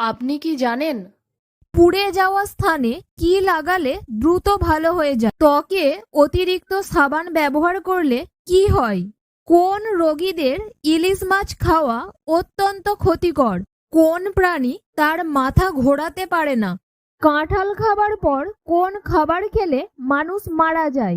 আপনি কি জানেন? পুড়ে যাওয়া স্থানে কি লাগালে দ্রুত ভালো হয়ে যায়? ত্বকে অতিরিক্ত সাবান ব্যবহার করলে কি হয়? কোন রোগীদের ইলিশ মাছ খাওয়া অত্যন্ত ক্ষতিকর? কোন প্রাণী তার মাথা ঘোরাতে পারে না? কাঁঠাল খাবার পর কোন খাবার খেলে মানুষ মারা যায়?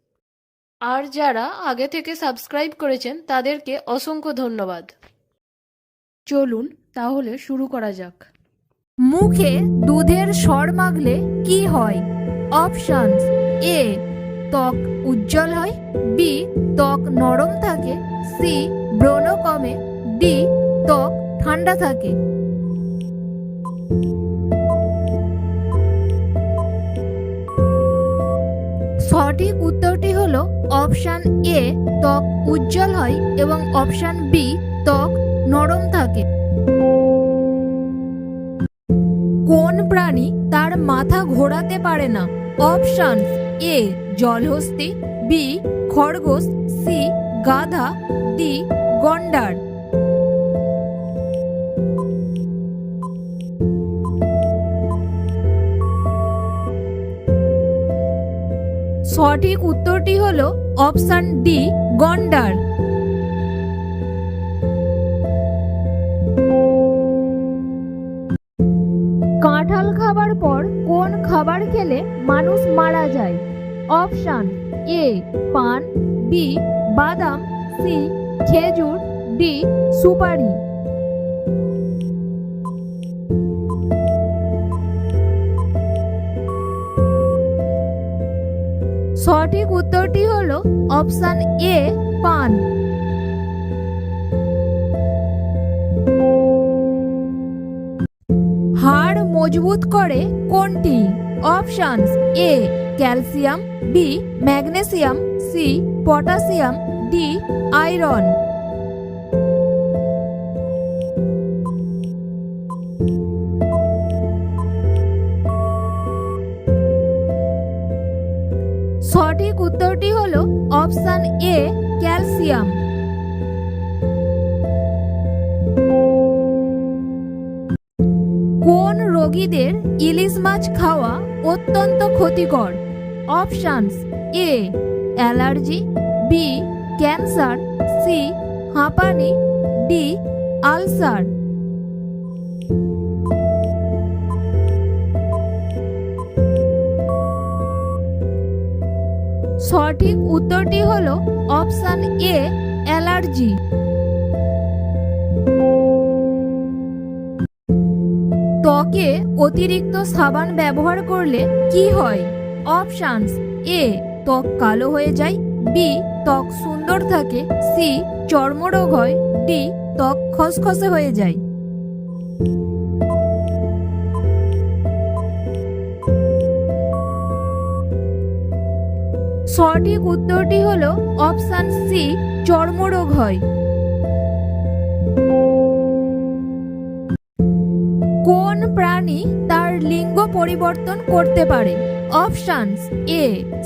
আর যারা আগে থেকে সাবস্ক্রাইব করেছেন, তাদেরকে অসংখ্য ধন্যবাদ। চলুন তাহলে শুরু করা যাক। মুখে দুধের স্বর মাগলে কি হয়? অপশনস এ, ত্বক উজ্জ্বল হয়, বি, ত্বক নরম থাকে, সি, ব্রণ কমে, ডি, ত্বক ঠান্ডা থাকে। সঠিক উত্তরটি হলো অপশন এ ত্বক উজ্জ্বল হয় এবং অপশান বি ত্বক নরম থাকে। কোন প্রাণী তার মাথা ঘোরাতে পারে না? অপশান এ জলহস্তি, বি খরগোশ, সি গাধা, ডি গন্ডার। সঠিক উত্তরটি হলো অপশন ডি, গন্ডার। কাঁঠাল খাবার পর কোন খাবার খেলে মানুষ মারা যায়? অপশন এ, পান, বি, বাদাম, সি, খেজুর, ডি, সুপারি। সঠিক উত্তরটি হল অপশান এ, পান। হাড় মজবুত করে কোনটি? Options A, calcium, B, magnesium, C potassium D, iron. উত্তরটি হলো অপশন এ, ক্যালসিয়াম। কোন রোগীদের ইলিশ মাছ খাওয়া অত্যন্ত ক্ষতিকর? Options A, allergy, B, cancer, C, হাঁপানি, ডি, আলসার। সঠিক উত্তরটি হলো অপশান এ, অ্যালার্জি। ত্বকে অতিরিক্ত সাবান ব্যবহার করলে কি হয়? অপশনস এ, ত্বক কালো হয়ে যায়। বি, ত্বক সুন্দর থাকে। সি, চর্মরোগ হয়। ডি, ত্বক খসখসে হয়ে যায়। সঠিক উত্তরটি হল অপশান সি, চর্মরোগ হয়। কোন প্রাণী তার লিঙ্গ পরিবর্তন করতে পারে? অপশানস এ,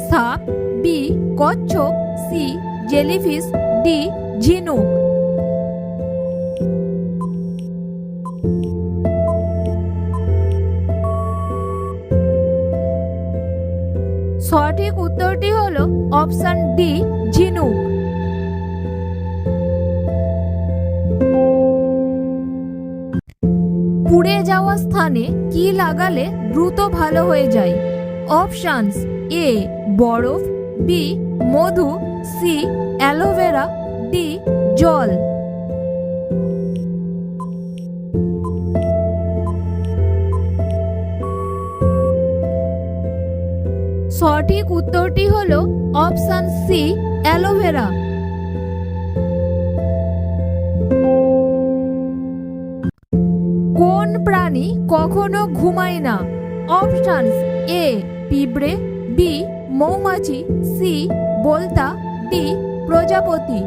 সাপ, বি, কচ্ছপ, সি, জেলিফিশ, ডি, ঝিনুক। অপশন ডি, ঝিনুক। পুড়ে যাওয়া স্থানে কি লাগালে দ্রুত ভালো হয়ে যায়? অপশনস এ, বরফ, বি, মধু, সি, অ্যালোভেরা, ডি, জল। সঠিক উত্তরটি হল অপশান সি, অ্যালোভেরা। কোন প্রাণী কখনো ঘুমায় না? অপশনস এ, পিঁপড়ে, বি, মৌমাছি, সি, বলতা, ডি, প্রজাপতি।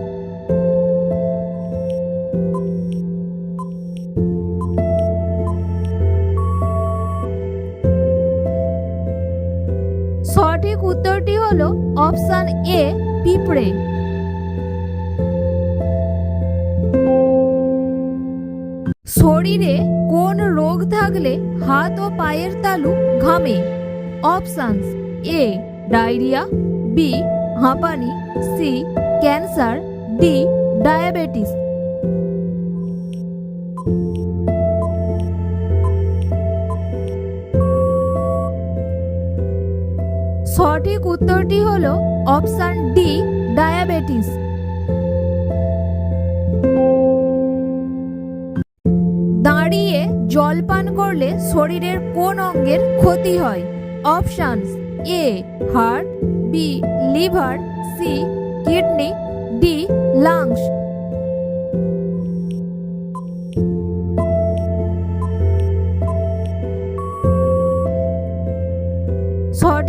উত্তরটি হলো অপশন এ, পিঁপড়ে। শরীরে কোন রোগ থাকলে হাত ও পায়ের তালু ঘামে? অপশনস এ, ডায়রিয়া, বি, হাঁপানি, সি, ক্যান্সার, ডি, ডায়াবেটিস। সঠিক উত্তরটি হলো অপশান ডি, ডায়াবেটিস। দাঁড়িয়ে জল পান করলে শরীরের কোন অঙ্গের ক্ষতি হয়? Options A, heart, B, liver, C, kidney, D, lungs.